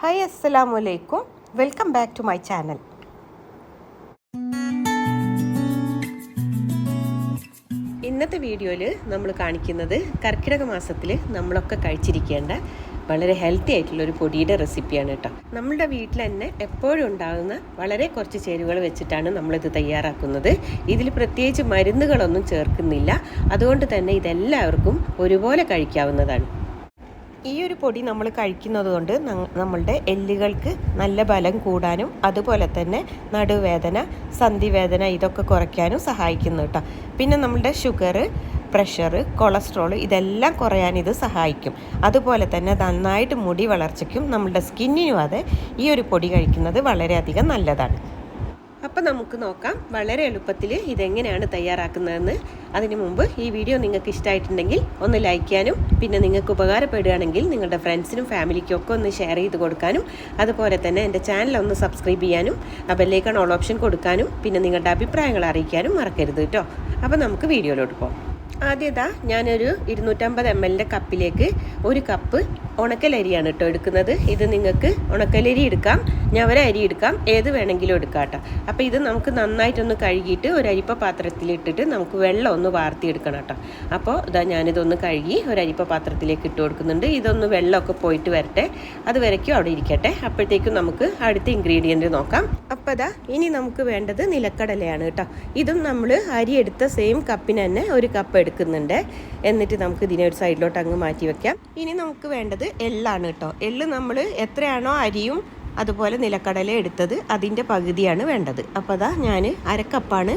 Hi അസ്സലാമു അലൈക്കും welcome back to my channel ഇന്നത്തെ വീഡിയോയിൽ നമ്മൾ കാണിക്കുന്നത് കർക്കിടക മാസത്തിൽ നമ്മളൊക്കെ കഴിച്ചിരിക്കേണ്ട വളരെ ഹെൽത്തി ആയിട്ടുള്ള ഒരു പൊടിയുടെ റെസിപ്പിയാണ് കേട്ടോ. നമ്മുടെ വീട്ടിൽ തന്നെ എപ്പോഴും ഉണ്ടാകുന്ന വളരെ കുറച്ച് ചേരുവകൾ വെച്ചിട്ടാണ് നമ്മളിത് തയ്യാറാക്കുന്നത്. ഇതിൽ പ്രത്യേകിച്ച് മരുന്നുകളൊന്നും ചേർക്കുന്നില്ല. അതുകൊണ്ട് തന്നെ ഇതെല്ലാവർക്കും ഒരുപോലെ കഴിക്കാവുന്നതാണ്. ഈ ഒരു പൊടി നമ്മൾ കഴിക്കുന്നത് കൊണ്ട് നമ്മളുടെ എല്ലുകൾക്ക് നല്ല ബലം കൂടാനും അതുപോലെ തന്നെ നടുവേദന സന്ധിവേദന ഇതൊക്കെ കുറയ്ക്കാനും സഹായിക്കുന്നു കേട്ടോ. പിന്നെ നമ്മളുടെ ഷുഗർ പ്രഷർ കൊളസ്ട്രോൾ ഇതെല്ലാം കുറയാൻ ഇത് സഹായിക്കും. അതുപോലെ തന്നെ നന്നായിട്ട് മുടി വളർച്ചയ്ക്കും നമ്മളുടെ സ്കിന്നിനും അതെ ഈ ഒരു പൊടി കഴിക്കുന്നത് വളരെയധികം നല്ലതാണ്. അപ്പം നമുക്ക് നോക്കാം വളരെ എളുപ്പത്തിൽ ഇതെങ്ങനെയാണ് തയ്യാറാക്കുന്നതെന്ന്. അതിനു മുമ്പ് ഈ വീഡിയോ നിങ്ങൾക്ക് ഇഷ്ടമായിട്ടുണ്ടെങ്കിൽ ഒന്ന് ലൈക്ക് ചെയ്യാനും പിന്നെ നിങ്ങൾക്ക് ഉപകാരപ്പെടുകയാണെങ്കിൽ നിങ്ങളുടെ ഫ്രണ്ട്സിനും ഫാമിലിക്കും ഒക്കെ ഒന്ന് ഷെയർ ചെയ്ത് കൊടുക്കാനും അതുപോലെ തന്നെ എന്റെ ചാനൽ ഒന്ന് സബ്സ്ക്രൈബ് ചെയ്യാനും ആ ബെല്ലേക്കാണ് ഓൾ ഓപ്ഷൻ കൊടുക്കാനും പിന്നെ നിങ്ങളുടെ അഭിപ്രായങ്ങൾ അറിയിക്കാനും മറക്കരുത് കേട്ടോ അപ്പോൾ നമുക്ക് വീഡിയോയിലോട്ട് പോകാം. ആദ്യതാ ഞാനൊരു ഇരുന്നൂറ്റമ്പത് എം എല്ലിന്റെ കപ്പിലേക്ക് ഒരു കപ്പ് ഉണക്കലരിയാണ് കേട്ടോ എടുക്കുന്നത്. ഇത് നിങ്ങൾക്ക് ഉണക്കലരി എടുക്കാം. ഞവര അരി എടുക്കാം. ഏത് വേണമെങ്കിലും എടുക്കാം കേട്ടോ. അപ്പോൾ ഇത് നമുക്ക് നന്നായിട്ടൊന്ന് കഴുകിയിട്ട് ഒരു അരിപ്പ പാത്രത്തിലിട്ടിട്ട് നമുക്ക് വെള്ളം ഒന്ന് വാർത്തിയെടുക്കണം കേട്ടോ. അപ്പോൾ ഇതാ ഞാനിതൊന്ന് കഴുകി ഒരു അരിപ്പ പാത്രത്തിലേക്ക് ഇട്ട് കൊടുക്കുന്നുണ്ട്. ഇതൊന്ന് വെള്ളമൊക്കെ പോയിട്ട് വരട്ടെ. അത് വരയ്ക്കും. അവിടെ ഇരിക്കട്ടെ. അപ്പോഴത്തേക്കും നമുക്ക് അടുത്ത ഇൻഗ്രീഡിയന്റ് നോക്കാം. അപ്പോൾ ഇതാ ഇനി നമുക്ക് വേണ്ടത് നിലക്കടലയാണ് കേട്ടോ. ഇതും നമ്മൾ അരി എടുത്ത സെയിം കപ്പിന് തന്നെ ഒരു കപ്പ് എടുക്കുന്നുണ്ട്. എന്നിട്ട് നമുക്ക് ഇതിനെ ഒരു സൈഡിലോട്ട് അങ്ങ് മാറ്റി വെക്കാം. ഇനി നമുക്ക് വേണ്ടത് എള്ളാണ് കേട്ടോ എള്ള് നമ്മൾ എത്രയാണോ അരിയും അതുപോലെ നിലക്കടല എടുത്തത് അതിന്റെ പകുതിയാണ് വേണ്ടത്. അപ്പോൾ അതാ ഞാൻ അരക്കപ്പാണ്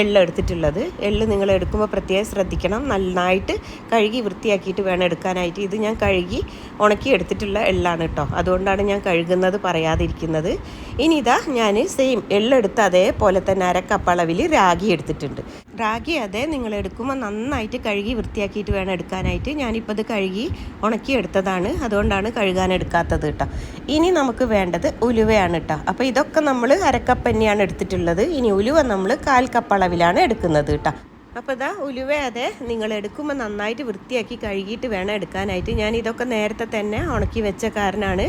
എള്ള് എടുത്തിട്ടുള്ളത്. എള്ള് നിങ്ങൾ എടുക്കുമ്പോൾ പ്രത്യേകം ശ്രദ്ധിക്കണം. നന്നായിട്ട് കഴുകി വൃത്തിയാക്കിയിട്ട് വേണം എടുക്കാനായിട്ട്. ഇത് ഞാൻ കഴുകി ഉണക്കി എടുത്തിട്ടുള്ള എള്ളാണ് കേട്ടോ. അതുകൊണ്ടാണ് ഞാൻ കഴുകുന്നത് പറയാതിരിക്കുന്നത്. ഇനി ഇതാ ഞാൻ സെയിം എള്ളെടുത്ത് അതേപോലെ തന്നെ അരക്കപ്പളവിൽ രാഗി എടുത്തിട്ടുണ്ട്. റാഗി അതേ നിങ്ങൾ എടുക്കുമ്പോൾ നന്നായിട്ട് കഴുകി വൃത്തിയാക്കിയിട്ട് വേണം എടുക്കാനായിട്ട്. ഞാനിപ്പോൾ ഇത് കഴുകി ഉണക്കി എടുത്തതാണ്. അതുകൊണ്ടാണ് കഴുകാൻ എടുക്കാത്തത് കേട്ടോ. ഇനി നമുക്ക് വേണ്ടത് ഉലുവയാണ് കേട്ടോ. അപ്പോൾ ഇതൊക്കെ നമ്മൾ അരക്കപ്പ് തന്നെയാണ് എടുത്തിട്ടുള്ളത്. ഇനി ഉലുവ നമ്മൾ കാൽ കപ്പ് അളവിലാണ് എടുക്കുന്നത് കേട്ടോ. അപ്പോൾ ഇതാ ഉലുവ അതെ നിങ്ങൾ എടുക്കുമ്പോൾ നന്നായിട്ട് വൃത്തിയാക്കി കഴുകിയിട്ട് വേണം എടുക്കാനായിട്ട്. ഞാൻ ഇതൊക്കെ നേരത്തെ തന്നെ ഉണക്കി വെച്ച കാരനാണ്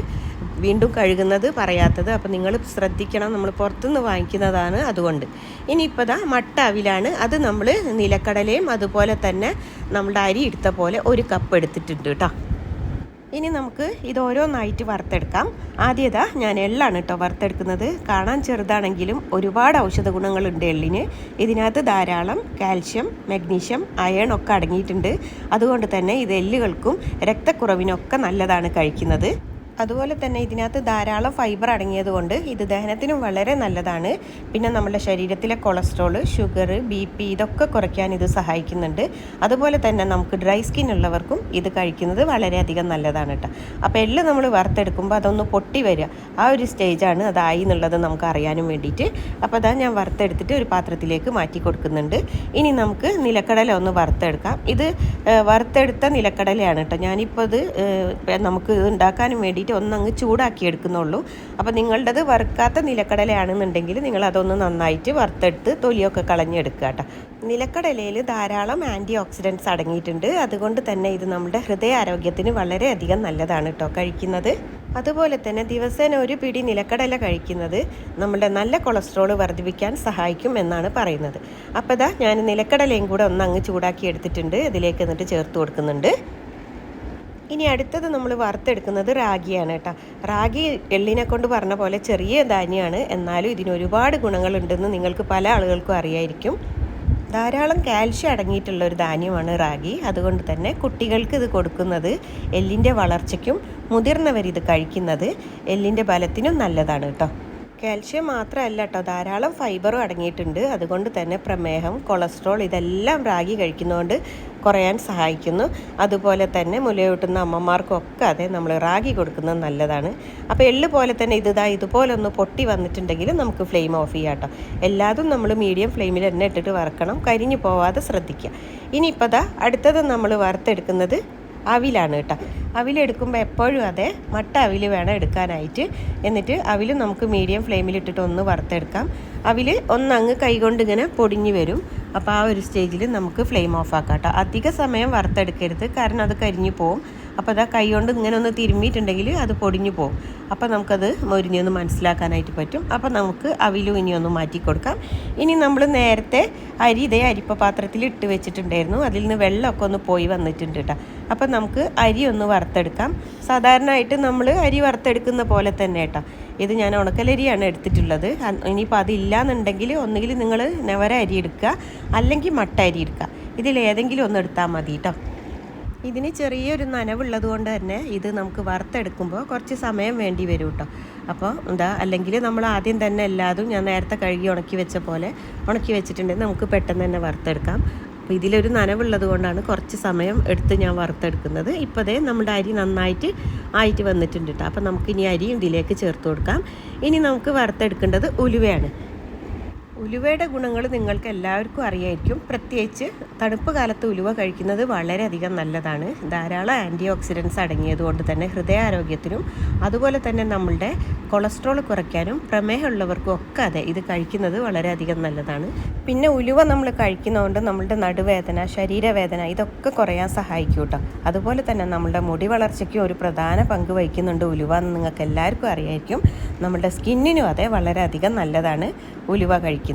വീണ്ടും കഴുകുന്നത് പറയാത്തത്. അപ്പോൾ നിങ്ങൾ ശ്രദ്ധിക്കണം നമ്മൾ പുറത്തുനിന്ന് വാങ്ങിക്കുന്നതാണ് അതുകൊണ്ട്. ഇനിയിപ്പോൾ ദാ മട്ട അവിലാണ്. അത് നമ്മൾ നിലക്കടലയും അതുപോലെ തന്നെ നമ്മുടെ അരി എടുത്ത പോലെ ഒരു കപ്പ് എടുത്തിട്ടുണ്ട് കേട്ടോ. ഇനി നമുക്ക് ഇത് ഓരോന്നായിട്ട് വറുത്തെടുക്കാം. ആദ്യത ഞാൻ എള്ളാണ് കേട്ടോ വറുത്തെടുക്കുന്നത്. കാണാൻ ചെറുതാണെങ്കിലും ഒരുപാട് ഔഷധ ഗുണങ്ങളുണ്ട് എള്ളിന്. ഇതിനകത്ത് ധാരാളം കാൽഷ്യം മഗ്നീഷ്യം അയൺ ഒക്കെ അടങ്ങിയിട്ടുണ്ട്. അതുകൊണ്ട് തന്നെ ഇത് എല്ലുകൾക്കും രക്തക്കുറവിനൊക്കെ നല്ലതാണ് കഴിക്കുന്നത്. അതുപോലെ തന്നെ ഇതിനകത്ത് ധാരാളം ഫൈബർ അടങ്ങിയതുകൊണ്ട് ഇത് ദഹനത്തിനും വളരെ നല്ലതാണ്. പിന്നെ നമ്മുടെ ശരീരത്തിലെ കൊളസ്ട്രോൾ ഷുഗർ ബി പി ഇതൊക്കെ കുറയ്ക്കാൻ ഇത് സഹായിക്കുന്നുണ്ട്. അതുപോലെ തന്നെ നമുക്ക് ഡ്രൈ സ്കിൻ ഉള്ളവർക്കും ഇത് കഴിക്കുന്നത് വളരെയധികം നല്ലതാണ് കേട്ടോ അപ്പോൾ എള്ള് നമ്മൾ വറുത്തെടുക്കുമ്പോൾ അതൊന്ന് പൊട്ടി വരിക ആ ഒരു സ്റ്റേജാണ് അതായി എന്നുള്ളത് നമുക്ക് അറിയാനും വേണ്ടിയിട്ട്. അപ്പോൾ അതാ ഞാൻ വറുത്തെടുത്തിട്ട് ഒരു പാത്രത്തിലേക്ക് മാറ്റി കൊടുക്കുന്നുണ്ട്. ഇനി നമുക്ക് നിലക്കടല ഒന്ന് വറുത്തെടുക്കാം. ഇത് വറുത്തെടുത്ത നിലക്കടലയാണ് കേട്ടോ ഞാനിപ്പോൾ ഇത് നമുക്ക് ഉണ്ടാക്കാനും വേണ്ടി വേണ്ടിയിട്ട് ഒന്നങ്ങ് ചൂടാക്കി എടുക്കുന്നുള്ളൂ. അപ്പോൾ നിങ്ങളുടേത് വറുക്കാത്ത നിലക്കടലയാണെന്നുണ്ടെങ്കിൽ നിങ്ങൾ അതൊന്ന് നന്നായിട്ട് വറുത്തെടുത്ത് തൊലിയൊക്കെ കളഞ്ഞെടുക്കുക കേട്ടോ. നിലക്കടലയിൽ ധാരാളം ആന്റി ഓക്സിഡന്റ്സ് അടങ്ങിയിട്ടുണ്ട്. അതുകൊണ്ട് തന്നെ ഇത് നമ്മുടെ ഹൃദയ ആരോഗ്യത്തിന് വളരെയധികം നല്ലതാണ് കേട്ടോ കഴിക്കുന്നത്. അതുപോലെ തന്നെ ദിവസേന ഒരു പിടി നിലക്കടല കഴിക്കുന്നത് നമ്മുടെ നല്ല കൊളസ്ട്രോൾ വർദ്ധിപ്പിക്കാൻ സഹായിക്കും എന്നാണ് പറയുന്നത്. അപ്പോൾ ഇതാ ഞാൻ നിലക്കടലയും കൂടെ ഒന്ന് അങ്ങ് ചൂടാക്കി എടുത്തിട്ടുണ്ട്. ഇതിലേക്ക് എന്നിട്ട് ചേർത്ത് കൊടുക്കുന്നുണ്ട്. ഇനി അടുത്തത് നമ്മൾ വറുത്തെടുക്കുന്നത് റാഗിയാണ് കേട്ടോ. റാഗി എള്ളിനെ കൊണ്ട് പറഞ്ഞ പോലെ ചെറിയ ധാന്യമാണ്. എന്നാലും ഇതിന് ഒരുപാട് ഗുണങ്ങളുണ്ടെന്ന് നിങ്ങൾക്ക് പല ആളുകൾക്കും അറിയായിരിക്കും. ധാരാളം കാൽഷ്യം അടങ്ങിയിട്ടുള്ള ഒരു ധാന്യമാണ് റാഗി. അതുകൊണ്ട് തന്നെ കുട്ടികൾക്ക് ഇത് കൊടുക്കുന്നത് എല്ലിന്റെ വളർച്ചയ്ക്കും മുതിർന്നവർ ഇത് കഴിക്കുന്നത് എല്ലിന്റെ ബലത്തിനും നല്ലതാണ് കേട്ടോ. കാൽഷ്യം മാത്രമല്ല കേട്ടോ ധാരാളം ഫൈബറും അടങ്ങിയിട്ടുണ്ട്. അതുകൊണ്ട് തന്നെ പ്രമേഹം കൊളസ്ട്രോൾ ഇതെല്ലാം റാഗി കഴിക്കുന്നതുകൊണ്ട് കുറയാൻ സഹായിക്കുന്നു. അതുപോലെ തന്നെ മുലയൂട്ടുന്ന അമ്മമാർക്കൊക്കെ അതെ നമ്മൾ റാഗി കൊടുക്കുന്നത് നല്ലതാണ്. അപ്പോൾ എള്ള് പോലെ തന്നെ ഇതാ ഇതുപോലെ ഒന്ന് പൊട്ടി വന്നിട്ടുണ്ടെങ്കിൽ നമുക്ക് ഫ്ലെയിം ഓഫ് ചെയ്യാം കേട്ടോ എല്ലാതും നമ്മൾ മീഡിയം ഫ്ലെയിമിൽ എണ്ണ ഇട്ടിട്ട് വറക്കണം. കരിഞ്ഞു പോവാതെ ശ്രദ്ധിക്കുക. ഇനിയിപ്പോൾ ദാ അടുത്തത് നമ്മൾ വറുത്തെടുക്കുന്നത് അവിലാണ് കേട്ടോ. അവിലെടുക്കുമ്പോൾ എപ്പോഴും അതെ മട്ട അവിൽ വേണം എടുക്കാനായിട്ട്. എന്നിട്ട് അവിൽ നമുക്ക് മീഡിയം ഫ്ലെയിമിലിട്ടിട്ട് ഒന്ന് വറുത്തെടുക്കാം. അവിൽ ഒന്നങ്ങ് കൈകൊണ്ട് ഇങ്ങനെ പൊടിഞ്ഞ് വരും. അപ്പോൾ ആ ഒരു സ്റ്റേജിൽ നമുക്ക് ഫ്ലെയിം ഓഫ് ആക്കാം കേട്ടോ. അധിക സമയം വറുത്തെടുക്കരുത്. കാരണം അത് കരിഞ്ഞു പോവും. അപ്പോൾ അതാ കൈ കൊണ്ട് ഇങ്ങനെ ഒന്ന് തിരുമ്മിയിട്ടുണ്ടെങ്കിൽ അത് പൊടിഞ്ഞു പോകും. അപ്പോൾ നമുക്കത് മൊരിഞ്ഞൊന്ന് മനസ്സിലാക്കാനായിട്ട് പറ്റും. അപ്പോൾ നമുക്ക് അവിലും ഇനി ഒന്ന് മാറ്റി കൊടുക്കാം. ഇനി നമ്മൾ നേരത്തെ അരി ഇതേ അരിപ്പ പാത്രത്തിൽ ഇട്ട് വെച്ചിട്ടുണ്ടായിരുന്നു. അതിൽ നിന്ന് വെള്ളമൊക്കെ ഒന്ന് പോയി വന്നിട്ടുണ്ട് കേട്ടോ. അപ്പോൾ നമുക്ക് അരി ഒന്ന് വറുത്തെടുക്കാം. സാധാരണയായിട്ട് നമ്മൾ അരി വറുത്തെടുക്കുന്ന പോലെ തന്നെ കേട്ടോ. ഇത് ഞാൻ ഉണക്കലരിയാണ് എടുത്തിട്ടുള്ളത്. ഇനിയിപ്പോൾ അതില്ലാന്നുണ്ടെങ്കിൽ ഒന്നുകിൽ നിങ്ങൾ നെവര അരി എടുക്കുക. അല്ലെങ്കിൽ മട്ട അരി എടുക്കുക. ഇതിലേതെങ്കിലും ഒന്ന് എടുത്താൽ മതി കേട്ടോ. ഇതിന് ചെറിയൊരു നനവുള്ളത് കൊണ്ട് തന്നെ ഇത് നമുക്ക് വറുത്തെടുക്കുമ്പോൾ കുറച്ച് സമയം വേണ്ടി വരും കേട്ടോ. അപ്പോൾ എന്താ അല്ലെങ്കിൽ നമ്മൾ ആദ്യം തന്നെ എല്ലാതും ഞാൻ നേരത്തെ കഴുകി ഉണക്കി വെച്ച പോലെ ഉണക്കി വെച്ചിട്ടുണ്ടെങ്കിൽ നമുക്ക് പെട്ടെന്ന് തന്നെ വറുത്തെടുക്കാം. അപ്പോൾ ഇതിലൊരു നനവുള്ളത് കൊണ്ടാണ് കുറച്ച് സമയം എടുത്ത് ഞാൻ വറുത്തെടുക്കുന്നത്. ഇപ്പോഴേ നമ്മുടെ അരി നന്നായിട്ട് ആയിട്ട് വന്നിട്ടുണ്ട് കേട്ടോ. അപ്പോൾ നമുക്ക് ഇനി അരി ഇതിലേക്ക് ചേർത്ത് കൊടുക്കാം. ഇനി നമുക്ക് വറുത്തെടുക്കേണ്ടത് ഉലുവയാണ്. ഉലുവയുടെ ഗുണങ്ങൾ നിങ്ങൾക്ക് എല്ലാവർക്കും അറിയായിരിക്കും. പ്രത്യേകിച്ച് തണുപ്പ് കാലത്ത് ഉലുവ കഴിക്കുന്നത് വളരെയധികം നല്ലതാണ്. ധാരാളം ആന്റി ഓക്സിഡൻസ് അടങ്ങിയതുകൊണ്ട് തന്നെ ഹൃദയാരോഗ്യത്തിനും അതുപോലെ തന്നെ നമ്മളുടെ കൊളസ്ട്രോൾ കുറയ്ക്കാനും പ്രമേഹമുള്ളവർക്കും ഒക്കെ അതെ ഇത് കഴിക്കുന്നത് വളരെയധികം നല്ലതാണ്. പിന്നെ ഉലുവ നമ്മൾ കഴിക്കുന്നതുകൊണ്ട് നമ്മളുടെ നടുവേദന ശരീരവേദന ഇതൊക്കെ കുറയാൻ സഹായിക്കും കേട്ടോ അതുപോലെ തന്നെ നമ്മളുടെ മുടി വളർച്ചയ്ക്കും ഒരു പ്രധാന പങ്ക് വഹിക്കുന്നുണ്ട് ഉലുവ എന്ന് നിങ്ങൾക്ക് എല്ലാവർക്കും അറിയായിരിക്കും. നമ്മളുടെ സ്കിന്നിനും അതെ വളരെയധികം നല്ലതാണ് ഉലുവ കഴിക്കുന്നത്.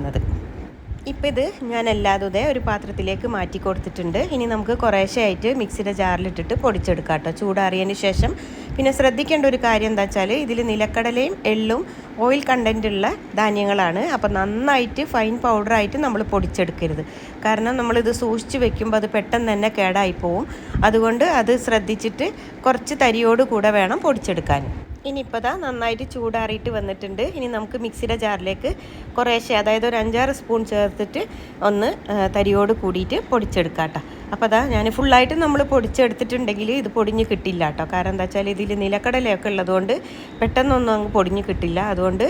ഇപ്പം ഇത് ഞാൻ അല്ലാതെ ഒരു പാത്രത്തിലേക്ക് മാറ്റി കൊടുത്തിട്ടുണ്ട്. ഇനി നമുക്ക് കുറേശ്ശെ ആയിട്ട് മിക്സിയുടെ ജാറിലിട്ടിട്ട് പൊടിച്ചെടുക്കാം കേട്ടോ ചൂടാറിയതിന് ശേഷം പിന്നെ ശ്രദ്ധിക്കേണ്ട ഒരു കാര്യം എന്താ വെച്ചാൽ ഇതിൽ നിലക്കടലയും എള്ളും ഓയിൽ കണ്ടന്റ് ഉള്ള ധാന്യങ്ങളാണ്. അപ്പോൾ നന്നായിട്ട് ഫൈൻ പൗഡറായിട്ട് നമ്മൾ പൊടിച്ചെടുക്കരുത്. കാരണം നമ്മളിത് സൂക്ഷിച്ച് വെക്കുമ്പോൾ അത് പെട്ടെന്ന് തന്നെ കേടായി പോവും. അതുകൊണ്ട് അത് ശ്രദ്ധിച്ചിട്ട് കുറച്ച് തരിയോട് കൂടെ വേണം പൊടിച്ചെടുക്കാൻ. ഇനിയിപ്പോൾ ദാ നന്നായിട്ട് ചൂടാറിയിട്ട് വന്നിട്ടുണ്ട്. ഇനി നമുക്ക് മിക്സിയുടെ ജാറിലേക്ക് കുറേശ്ശെ അതായത് ഒരു അഞ്ചാറ് സ്പൂൺ ചേർത്തിട്ട് ഒന്ന് തരിയോട് കൂടിയിട്ട് പൊടിച്ചെടുക്കാം കേട്ടോ അപ്പോൾ അതാ ഞാൻ ഫുള്ളായിട്ട് നമ്മൾ പൊടിച്ചെടുത്തിട്ടുണ്ടെങ്കിൽ ഇത് പൊടിഞ്ഞ് കിട്ടില്ല കേട്ടോ കാരണം എന്താ വെച്ചാൽ ഇതിൽ നിലക്കടലയൊക്കെ ഉള്ളതുകൊണ്ട് പെട്ടെന്നൊന്നും അങ്ങ് പൊടിഞ്ഞ് കിട്ടില്ല. അതുകൊണ്ട്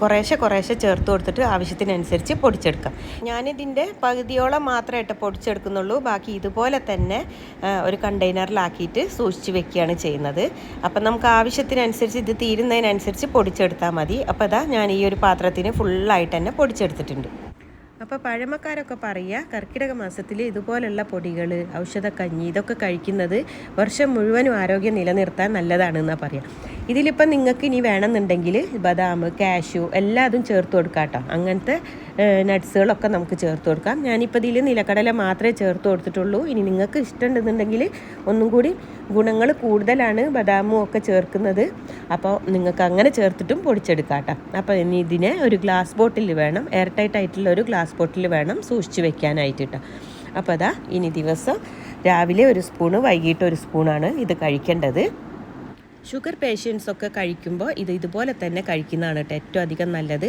കുറേശ്ശെ കുറേശ്ശെ ചേർത്ത് കൊടുത്തിട്ട് ആവശ്യത്തിനനുസരിച്ച് പൊടിച്ചെടുക്കാം. ഞാനിതിന്റെ പകുതിയോളം മാത്രമേ പൊടിച്ചെടുക്കുന്നുള്ളൂ. ബാക്കി ഇതുപോലെ തന്നെ ഒരു കണ്ടെയ്നറിലാക്കിയിട്ട് സൂക്ഷിച്ച് വെക്കുകയാണ് ചെയ്യുന്നത്. അപ്പം നമുക്ക് ആവശ്യത്തിനനുസരിച്ച് ഇത് തീരുന്നതിനനുസരിച്ച് പൊടിച്ചെടുത്താൽ മതി. അപ്പോൾ അതാ ഞാൻ ഈ ഒരു പാത്രത്തിന് ഫുള്ളായിട്ട് തന്നെ പൊടിച്ചെടുത്തിട്ടുണ്ട്. അപ്പോൾ പഴമക്കാരൊക്കെ പറയുക കർക്കിടക മാസത്തിൽ ഇതുപോലുള്ള പൊടികൾ ഔഷധക്കഞ്ഞി ഇതൊക്കെ കഴിക്കുന്നത് വർഷം മുഴുവനും ആരോഗ്യം നിലനിർത്താൻ നല്ലതാണെന്നാണ് പറയുക ഇതിലിപ്പം നിങ്ങൾക്ക് ഇനി വേണമെന്നുണ്ടെങ്കിൽ ബദാം കാഷ്യൂ എല്ലാതും ചേർത്ത് കൊടുക്കാം കേട്ടോ അങ്ങനത്തെ നട്ട്സുകളൊക്കെ നമുക്ക് ചേർത്ത് കൊടുക്കാം. ഞാനിപ്പോൾ ഇതിൽ നിലക്കടല മാത്രമേ ചേർത്ത് കൊടുത്തിട്ടുള്ളൂ. ഇനി നിങ്ങൾക്ക് ഇഷ്ടമുണ്ടെന്നുണ്ടെങ്കിൽ ഒന്നും കൂടി ഗുണങ്ങൾ കൂടുതലാണ് ബദാമും ഒക്കെ ചേർക്കുന്നത്. അപ്പോൾ നിങ്ങൾക്ക് അങ്ങനെ ചേർത്തിട്ടും പൊടിച്ചെടുക്കാം കേട്ടോ അപ്പോൾ ഇനി ഇതിനെ ഒരു ഗ്ലാസ് ബോട്ടിൽ വേണം. എയർ ടൈറ്റ് ആയിട്ടുള്ള ഒരു ഗ്ലാസ് ബോട്ടിൽ വേണം സൂക്ഷിച്ച് വെക്കാനായിട്ട് കേട്ടോ അപ്പോൾ അതാ ഇനി ദിവസം രാവിലെ ഒരു സ്പൂണ് വൈകിട്ട് ഒരു സ്പൂണാണ് ഇത് കഴിക്കേണ്ടത്. ഷുഗർ പേഷ്യൻസ് ഒക്കെ കഴിക്കുമ്പോൾ ഇത് ഇതുപോലെ തന്നെ കഴിക്കുന്നതാണ് കേട്ടോ ഏറ്റവും അധികം നല്ലത്.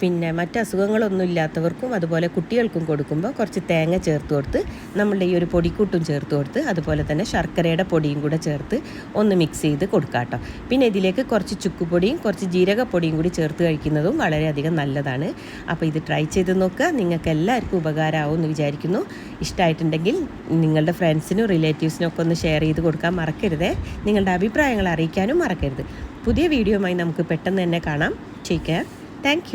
പിന്നെ മറ്റ് അസുഖങ്ങളൊന്നും ഇല്ലാത്തവർക്കും അതുപോലെ കുട്ടികൾക്കും കൊടുക്കുമ്പോൾ കുറച്ച് തേങ്ങ ചേർത്ത് കൊടുത്ത് നമ്മളുടെ ഈ ഒരു പൊടിക്കൂട്ടും ചേർത്ത് കൊടുത്ത് അതുപോലെ തന്നെ ശർക്കരയുടെ പൊടിയും കൂടെ ചേർത്ത് ഒന്ന് മിക്സ് ചെയ്ത് കൊടുക്കാം കേട്ടോ. പിന്നെ ഇതിലേക്ക് കുറച്ച് ചുക്കുപൊടിയും കുറച്ച് ജീരകപ്പൊടിയും കൂടി ചേർത്ത് കഴിക്കുന്നതും വളരെയധികം നല്ലതാണ്. അപ്പോൾ ഇത് ട്രൈ ചെയ്ത് നോക്കുക. നിങ്ങൾക്ക് എല്ലാവർക്കും ഉപകാരമാവും എന്ന് വിചാരിക്കുന്നു. ഇഷ്ടമായിട്ടുണ്ടെങ്കിൽ നിങ്ങളുടെ ഫ്രണ്ട്സിനും റിലേറ്റീവ്സിനും ഒക്കെ ഒന്ന് ഷെയർ ചെയ്ത് കൊടുക്കാൻ മറക്കരുത്. നിങ്ങളുടെ അഭിപ്രായങ്ങൾ അറിയിക്കാനും മറക്കരുത്. പുതിയ വീഡിയോയുമായി നമുക്ക് പെട്ടെന്ന് തന്നെ കാണാം. Take care thank